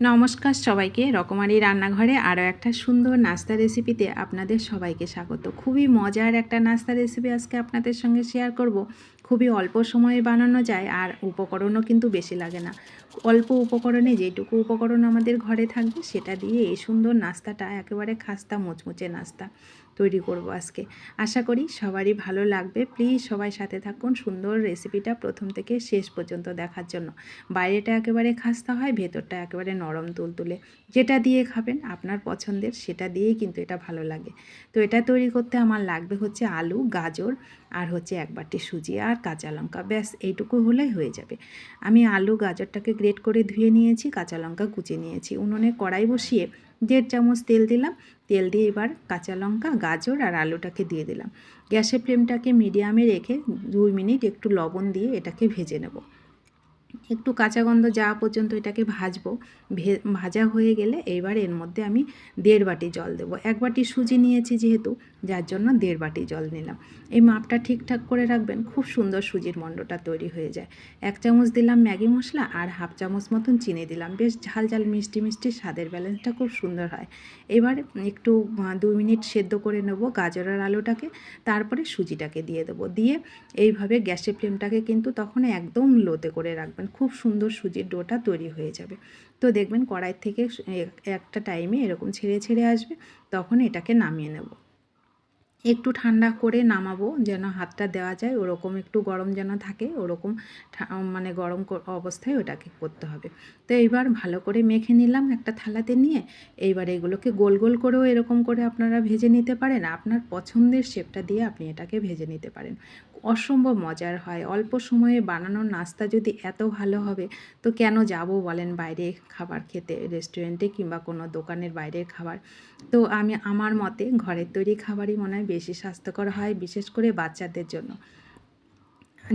নমস্কার সবাইকে, রকমারি রান্নাঘরে আরও একটা সুন্দর নাস্তা রেসিপিতে আপনাদের সবাইকে স্বাগত। খুবই মজার একটা নাস্তা রেসিপি আজকে আপনাদের সঙ্গে শেয়ার করব। খুবই অল্প সময়ে বানানো যায় আর উপকরণও কিন্তু বেশি লাগে না। অল্প উপকরণে যেটুকু উপকরণ আমাদের ঘরে থাকবে সেটা দিয়ে এই সুন্দর নাস্তাটা, একেবারে খাস্তা মুচমুচে নাস্তা তৈরি করব আজকে। আশা করি সবারই ভালো লাগবে। প্লিজ সবাই সাথে থাকুন সুন্দর রেসিপিটা প্রথম থেকে শেষ পর্যন্ত দেখার জন্য। বাইরেটা একেবারে খাস্তা হয়, ভেতরটা একেবারে নরম তুলতুলে। যেটা দিয়ে খাবেন আপনার পছন্দের সেটা দিয়েই কিন্তু এটা ভালো লাগে। তো এটা তৈরি করতে আমার লাগবে হচ্ছে আলু, গাজর আর হচ্ছে এক বাটি সুজি। আর কাঁচা লঙ্কা, ব্যাস এইটুকু হলেই হয়ে যাবে। আমি আলু গাজরটাকে গ্রেট করে ধুয়ে নিয়েছি, কাঁচা লঙ্কা কুচে নিয়েছি। উনুনে কড়াই বসিয়ে দেড় চামচ তেল দিলাম। তেল দিয়ে এবার কাঁচা লঙ্কা, গাজর আর আলুটাকে দিয়ে দিলাম। গ্যাসের ফ্লেমটাকে মিডিয়ামে রেখে দুই মিনিট একটু লবণ দিয়ে এটাকে ভেজে নেব। একটু কাঁচা গন্ধ যাওয়া পর্যন্ত এটাকে ভাজবো। ভাজা হয়ে গেলে এবার এর মধ্যে আমি দেড় বাটি জল দেবো। এক বাটি সুজি নিয়েছি যেহেতু, যার জন্য দেড় বাটি জল নিলাম। এই মাপটা ঠিকঠাক করে রাখবেন, খুব সুন্দর সুজির মণ্ডটা তৈরি হয়ে যায়। এক চামচ দিলাম ম্যাগি মশলা আর হাফ চামচ মতন চিনি দিলাম। বেশ ঝাল ঝাল মিষ্টি মিষ্টি স্বাদের ব্যালেন্সটা খুব সুন্দর হয়। এবার একটু দু মিনিট সেদ্ধ করে নেব গাজর আর আলুটাকে। তারপরে সুজিটাকে দিয়ে দেবো। দিয়ে এইভাবে গ্যাসের ফ্লেমটাকে কিন্তু তখন একদম লোতে করে রাখবেন। খুব সুন্দর সুজির ডোটা তৈরি হয়ে যাবে। তো দেখবেন কড়াই থেকে একটা টাইমে এরকম ছেড়ে ছেড়ে আসবে, তখন এটাকে নামিয়ে নেব। একটু ঠান্ডা করে নামাবো যেন হাতটা দেওয়া যায়। ওরকম একটু গরম যেন থাকে, ওরকম মানে গরম অবস্থায় ওটাকে করতে হবে। তো এইবার ভালো করে মেখে নিলাম একটা থালাতে নিয়ে। এইবার এগুলোকে গোল গোল করেও এরকম করে আপনারা ভেজে নিতে পারেন। আপনার পছন্দের শেপটা দিয়ে আপনি এটাকে ভেজে নিতে পারেন। অসম্ভব মজার হয়। অল্প সময়ে বানানোর নাস্তা যদি এত ভালো হবে, তো কেন যাব বলেন বাইরে খাবার খেতে, রেস্টুরেন্টে কিংবা কোনো দোকানের বাইরের খাবার? তো আমি, আমার মতে ঘরের তৈরি খাবারই মনে হয় বেশি স্বাস্থ্যকর হয়, বিশেষ করে বাচ্চাদের জন্য।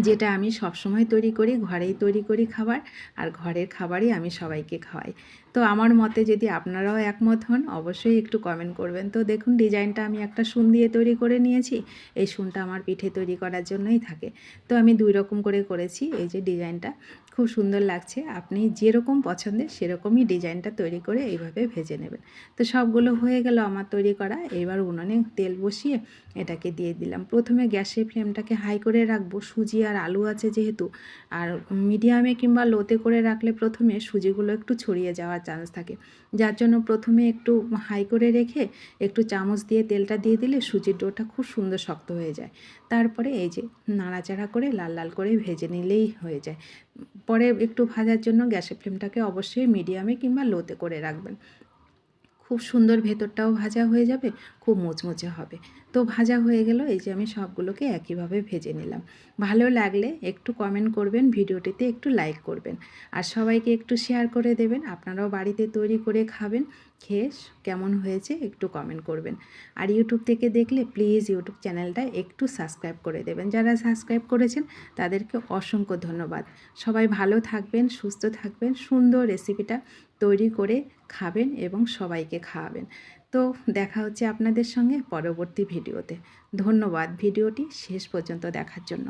যেটা আমি সবসময় তৈরি করি, ঘরেই তৈরি করি খাবার, আর ঘরের খাবারই আমি সবাইকে খাওয়াই। তো আমার মতে যদি আপনারাও একমত হন, অবশ্যই একটু কমেন্ট করবেন। তো দেখুন ডিজাইনটা আমি একটা শুন দিয়ে তৈরি করে নিয়েছি। এই শুনটা আমার পিঠে তৈরি করার জন্যই থাকে। তো আমি দুই রকম করে করেছি এই যে ডিজাইনটা খুব সুন্দর লাগছে। আপনি যেরকম পছন্দের সেরকমই ডিজাইনটা তৈরি করে এইভাবে ভেজে নেবেন। তো সবগুলো হয়ে গেল আমার তৈরি করা। এবার উনুনে তেল বসিয়ে এটাকে দিয়ে দিলাম। প্রথমে গ্যাসের ফ্লেমটাকে হাই করে রাখব। সুজি আর আলু আছে যেহেতু। আর মিডিয়ামে কিংবা লোতে করে রাখলে প্রথমে সুজিগুলো একটু ছড়িয়ে যাওয়ার চান্স থাকে। যার জন্য প্রথমে একটু হাই করে রেখে একটু চামচ দিয়ে তেলটা দিয়ে দিলে সুজির ডোটা খুব সুন্দর শক্ত হয়ে যায়। তারপরে এই যে নাড়াচাড়া করে লাল লাল করে ভেজে নিলেই হয়ে যায়। পরে একটু ভাজার জন্য গ্যাসের ফ্লেমটাকে অবশ্যই মিডিয়ামে কিংবা লোতে করে রাখবেন। খুব সুন্দর ভেতরটাও ভাজা হয়ে যাবে, খুব মুচমুচে হবে। তো ভাজা হয়ে গেল, এই যে আমি সবগুলোকে একইভাবে ভেজে নিলাম। ভালো লাগলে একটু কমেন্ট করবেন, ভিডিওটিতে একটু লাইক করবেন। আর সবাইকে একটু শেয়ার করে দেবেন, আপনারাও বাড়িতে তৈরি করে খাবেন, খেয়ে কেমন হয়েছে একটু কমেন্ট করবেন। আর ইউটিউব থেকে দেখলে প্লিজ ইউটিউব চ্যানেলটা একটু সাবস্ক্রাইব করে দেবেন। যারা সাবস্ক্রাইব করেছেন, তাদেরকে অসংখ্য ধন্যবাদ। সবাই ভালো থাকবেন, সুস্থ থাকবেন, সুন্দর রেসিপিটা তৈরি করে খাবেন এবং সবাইকে খাওয়াবেন। তো দেখা হচ্ছে আপনাদের সঙ্গে পরবর্তী ভিডিওতে। ধন্যবাদ ভিডিওটি শেষ পর্যন্ত দেখার জন্য।